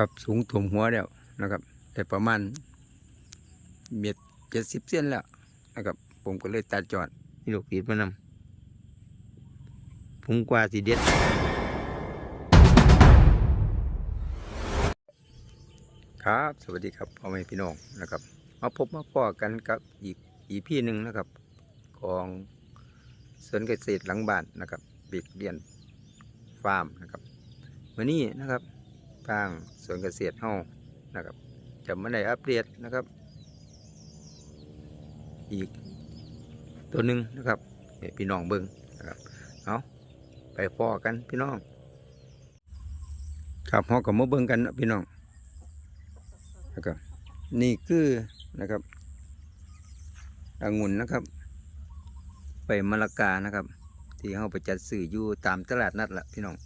ครับสูงถ่วมหัวแล้วนะครับ แต่ประมาณเมตรเจ็ดสิบเซนแล้วนะครับ ผมก็เลยตัดจอดนี่ลูกติดมานำผมกว่าสีเด็ด ครับ สวัสดีครับพ่อแม่พี่น้องนะครับ มาพบมาพ่อกันกับอีกอีพี่หนึ่งนะครับของสวนเกษตรหลังบ้านนะครับเบกเรียนฟาร์มนะครับวันนี้นะครับ ทางสวนเกษตรเฮานะครับ จะมาได้อัปเดตนะครับ อีกตัวหนึ่งนะครับพี่น้องเบิ้งนะครับเอาไปพ่อกันพี่น้อง ครับเฮาก็มาเบิ้งกันนะพี่น้องนะครับนี่คือนะครับองุ่นนะครับ ไปมะละกานะครับ ที่เขาไปจัดสื่ออยู่ตามตลาดนัดละพี่น้อง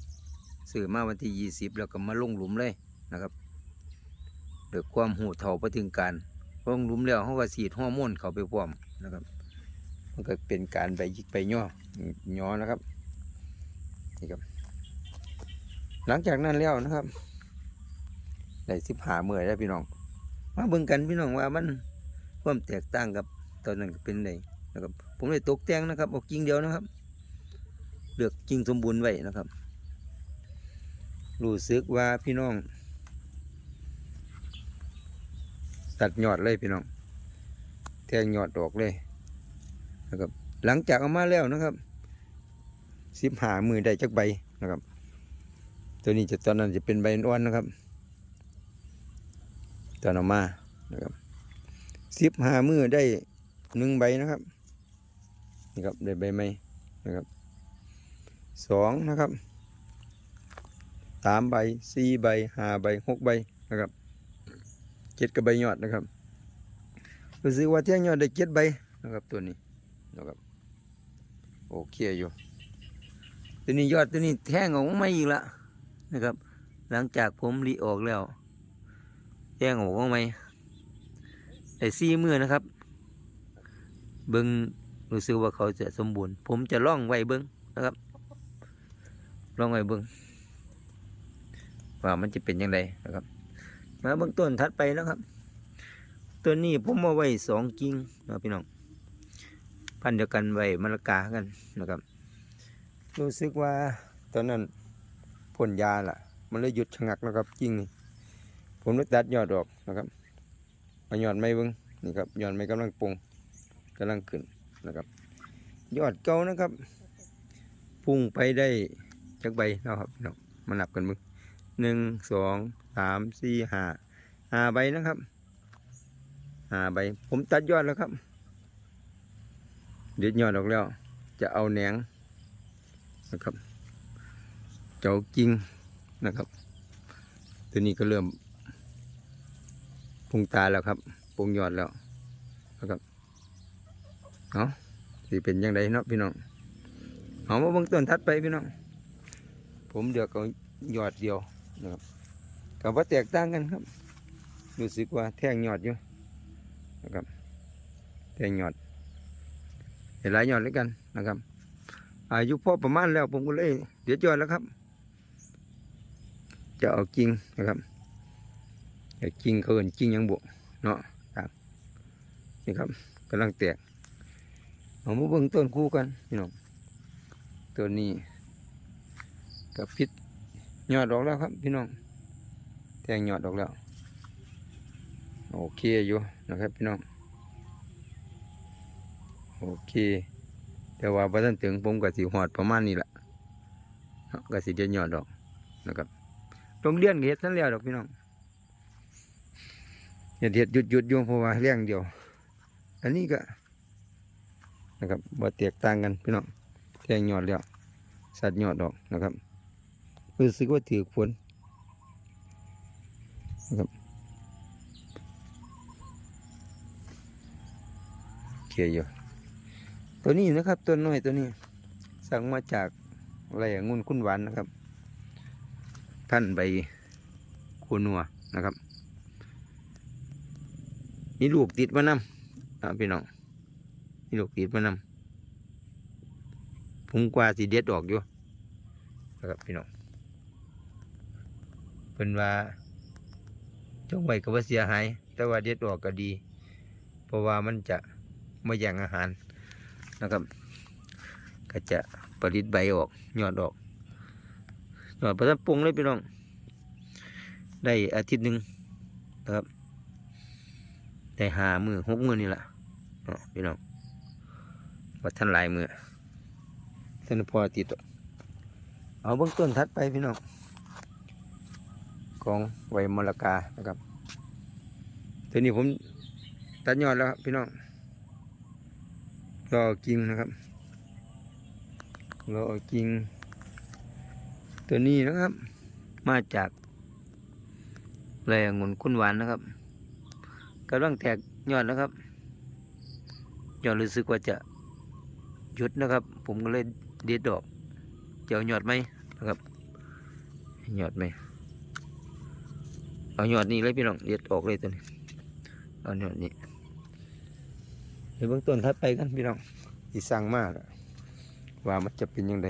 สื่อมาวันที่ยี่สิบแล้วก็มาลงหลุมเลยนะครับเดือความหูเท่าไปถึงการลงหลุมแล้วเขาก็สีดฮอร์โมนเข้าไปพร้อมนะครับ มันก็เป็นการไปยิกไปย่อ ย่อนะครับนี่ครับ หลังจากนั้นแล้วนะครับได้สิบหาเมื่อยแล้วพี่น้อง มาเบิ่งกันพี่น้องว่ามันความแตกต่างกับตอนนั้นเป็นไงนะครับ ผมเลยตกแต่งนะครับเอากิ่งเดียวนะครับเลือกกิ่งสมบูรณ์ไว้นะครับ รู้สึกว่าพี่น้อง ตัดยอดเลยพี่น้อง แทงยอดดอกเลยนะครับ หลังจากเอามาแล้วนะครับสิบหามือได้จักใบนะครับ ตัวนี้จะตอนนั้นจะเป็นใบอ่อนนะครับตอนออกมานะครับสิบหามือได้หนึ่งใบนะครับนี่ครับได้ใบไม้นะครับสองนะครับ สามใบสี่ใบห้าใบหกใบนะครับเจ็ดกับใบยอดนะครับรู้สึกว่าเที่ยงยอดได้เจ็ดใบนะครับตัวนี้นะครับโอเคอยู่ ตัวนี้ยอดตัวนี้แท่งออกมาอีกละนะครับ หลังจากผมรีออกแล้วแย่งออกไหมไอ้ซี่มือนะครับ เบิ้งรู้สึกว่าเขาจะสมบูรณ์ ผมจะล่องไว้เบิ้งนะครับล่องไว้เบิ้ง ว่ามันจะเป็นยังไงนะครับ มาเบื้องต้นถัดไปนะครับ ตัวนี้ผมมาไว้สองกิ่งนะพี่น้องพันเดียวกันไว้มะละกากันนะครับ รู้สึกว่าตอนนั้นพ่นยาล่ะ มันเลยหยุดชะงักนะครับกิ่งนี่ผมได้ตัดยอดออกนะครับเอายอดไม้เบิ้งนี่ครับยอดไม้กำลังปรุงกำลังขึ้นนะครับ ยอดเก่านะครับพุ่งไปได้จักใบแล้วครับพี่น้องมานับกันมึง หนึ่งสองสามสี่ห้าห้าใบนะครับห้าใบ ผมตัดยอดแล้วครับเด็ดยอดออกแล้ว จะเอาแหนงนะครับ เจ้ากิ่งนะครับ ตัวนี้ก็เริ่มปรุงตาแล้วครับปุงยอดแล้วนะครับเอาะสิเป็นยังไงเนาะพี่น้องเอามาเบื้องต้นทัดไปพี่น้อง ผมเดือกเอายอดเดียว นะครับกับว่าแตกต่างกันครับรู้สึกว่าแท่งหยอดอยู่นะครับแท่งหยอดเห็นหลายยอดด้วยกันนะครับ อายุพ่อประมาณแล้วผมก็เลยเดี๋ยวยอดแล้วครับ จะเอาจริงนะครับแต่จริงเขินจริงยังบวกเนาะครับนี่ครับกำลังแตกเอามาเบิ่งต้นคู่กันพี่น้องตัวนี้กับพิษ ยอดออกแล้วครับพี่น้องแทงยอดออกแล้วโอเคอยู่นะครับพี่น้องโอเค แต่ว่าพอท่านถึงผมกับสีหอดประมาณนี้แหละกับสีเดียนยอดดอกนะครับโรงเรียนเฮ็ดทั้งแล้วดอกพี่น้องอย่าเด็ดหยุดหยุดโยงเพราะว่าเลี้ยงเดียว อันนี้ก็นะครับบ่แตกต่างกันพี่น้องแทงยอดแล้วสัตว์ยอดดอกนะครับ รู้สึกว่าถือฝนนะครับเขียอยู่ตัวนี้นะครับตัวน้อยตัวนี้ สั่งมาจากอะไรองุ่นคุณหวานนะครับพันใบคูนัวนะครับมีลูกติดมานำอ่าพี่น้องมีลูกติดมานำผมกว่าสีเด็ดออกอยู่นะครับพี่น้อง เป็นว่าจงไว้ก็ว่าเสียหาย แต่ว่าเด็ดออกก็ดี เพราะว่ามันจะไม่แย่งอาหารนะครับ ก็จะผลิตใบออกยอดออกยอดประทับปรุงเลยพี่น้อง ได้อาทิตย์หนึ่งนะครับ ได้หามือหกมือนี่แหละพี่น้องว่าท่านหลายมือท่านพอติดต่อเอาเบื้องต้นทัดไปพี่น้อง ของไวมรกานะครับทีนี้ผมตัดยอดแล้วครับพี่น้องรอกิ่งนะครับรอกิ่งตัวนี้นะครับ มาจากแรงงุนคุณหวานนะครับกำลังแตกยอดนะครับยอดรู้สึกว่าจะหยุดนะครับ ผมก็เลยเด็ดดอกจะเอายอดไหมนะครับ ยอดไหม เอายอดนี้เลยพี่น้องเด็ดออกเลยตัวนี้เอายอดนี้ในเบื้องต้นทัดไปกันพี่น้องที่สร้างมากว่ามันจะเป็นยังไง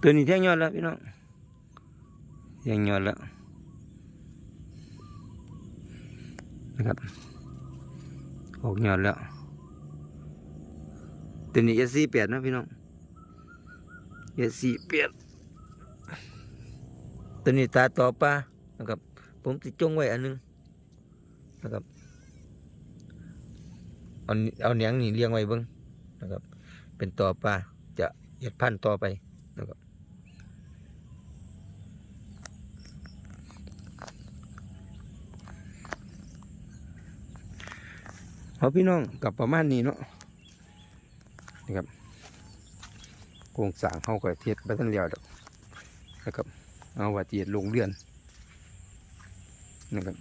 ตัวนี้แท่งยอดแล้วพี่น้องแทงยอดแล้วนะครับออกยอดแล้วตัวนี้เอสซีเปียดนะพี่น้องเอสซีเปียด ตัวนี้ตาต่อปลานะครับ ผมติดจงไว้อันหนึงนะครับเอาเอาเนียงนี่เลี้ยงไว้เบิ้งนะครับ เป็นต่อปลาจะเห็ดพันต่อไปนะครับเอาพี่น้องกับประมาณนี้เนาะนะครับโครงสร้างเข้าก็เทียดไปทันเดียวดอนะครับ เอาว่าเทียดลงเรือนนะครับ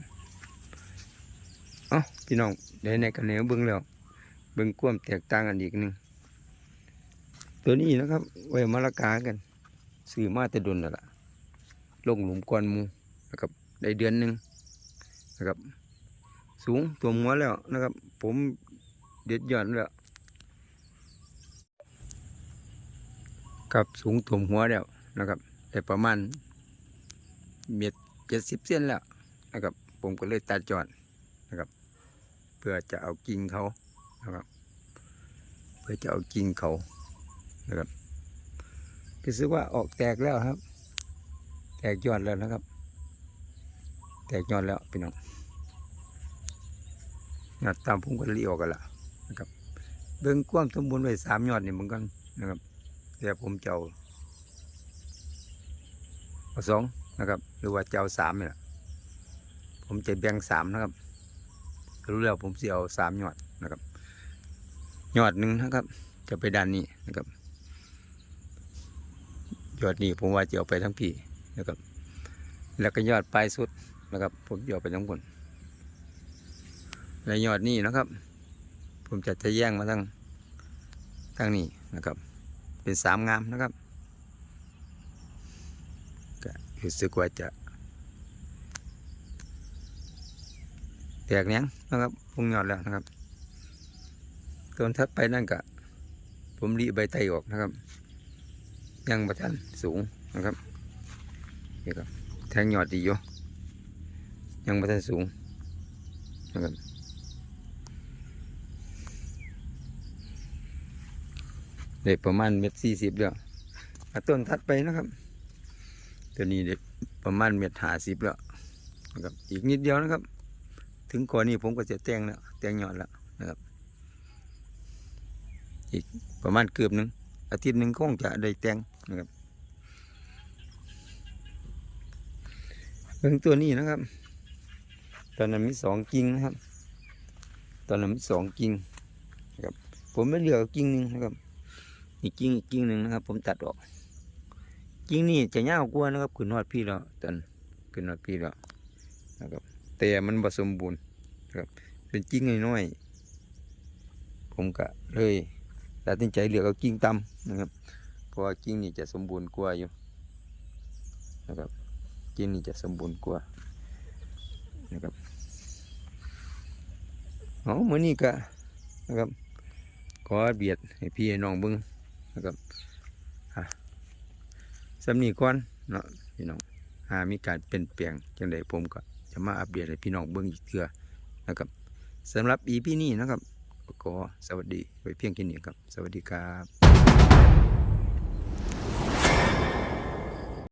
เอาพี่น้องเดี๋ยวในกันเนื้อเบิ้งแล้วเบิ้งควมแตกต่างกันอีกหนึ่งตัวนี้นะครับไว้มะละกากันซื้อมาแต่ดนนั่นแหละลงหลุมก้อนมูนะครับได้เดือนหนึ่งนะครับ สูงตัวหัวแล้วนะครับ ผมเด็ดยอดแล้วกับสูงตัวหัวแล้วนะครับได้ประมาณ เมตรเจ็ดสิบเซนแล้วนะครับ ผมก็เลยตัดยอดนะครับ เพื่อจะเอากิ่งเขานะครับ เพื่อจะเอากิ่งเขานะครับรู้สึกว่าออกแตกแล้วครับ แตกยอดแล้วนะครับ แตกยอดแล้วพี่น้องยอดตามผมก็เลี้ยวกันละนะครับ เบิ่งความสมบูรณ์ไว้สามยอดนี่เหมือนกันนะครับแต่ผมจะเอาสอง นะครับ หรือว่าเจะเอาสามนี่แหละผมจะแบ่งสามนะครับรู้แล้วผมจะเอาสามยอดนะครับ ยอดหนึ่งนะครับ จะไปด้านนี้นะครับ ยอดนี้ผมว่าจะเอาไปทั้งปีนะครับ แล้วก็ยอดปลายสุดนะครับ ผมจะเอาไปทั้งบนและยอดนี้นะครับ ผมจะจะแย่งมาทั้งทั้งนี้นะครับ เป็นสามงามนะครับก็ รู้สึกว่าจะ แตกเนี้ยนะครับพุงยอดแล้วนะครับต้นทัดไปนั่นก็ผมรีใบไตออกนะครับ ยังประทันสูงนะครับนี่ครับแทงยอดดีอยู่ยังประทันสูงนะครับได้ประมาณเม็ดสี่สิบแล้วต้นทัดไปนะครับ ตัวนี้เด็ประมาณเม็ดหาสิบแล้วนะครับอีกนิดเดียวนะครับ ถึงก่อนนี้ผมก็จะแต่งแล้วแต่งยอดแล้วนะครับ อีกประมาณเกือบหนึ่งอาทิตย์หนึ่งคงจะได้แต่งนะครับเรื่องตัวนี้นะครับ ตอนนั้นมีสองกิ่งนะครับ ตอนนั้นมีสองกิ่งนะครับ ผมไม่เหลือกิ่งหนึ่งนะครับ อีกกิ่งอีกกิ่งหนึ่งนะครับ ผมตัดออก กิ่งนี้จะยาวกว่านะครับขึ้นนอดพี่แล้วตอนขึ้นนอดพี่แล้วนะครับแต่มันผสมบูรณ์นะครับเป็นกิ่งน้อยๆผมก็เลยตัดสินใจเหลือกเอากิ่งต่ำนะครับเพราะว่ากิ่งนี้จะสมบูรณ์กว่าอยู่นะครับกิ่งนี้จะสมบูรณ์กว่านะครับเอาเมื่อนี้ก็นะครับขอเบียดให้พี่ให้น้องเบิ้งนะครับอะ สำนีก่อนเนาะพี่น้องหามีการเปลี่ยนแปลงจังไดผมก็จะมาอัปเดตให้พี่น้องเบิ่งอีกเทื่อนะครับสำหรับอีพี่นี่นะครับก็ขอสวัสดีไว้เพียงแค่นี้ครับ สวัสดีครับ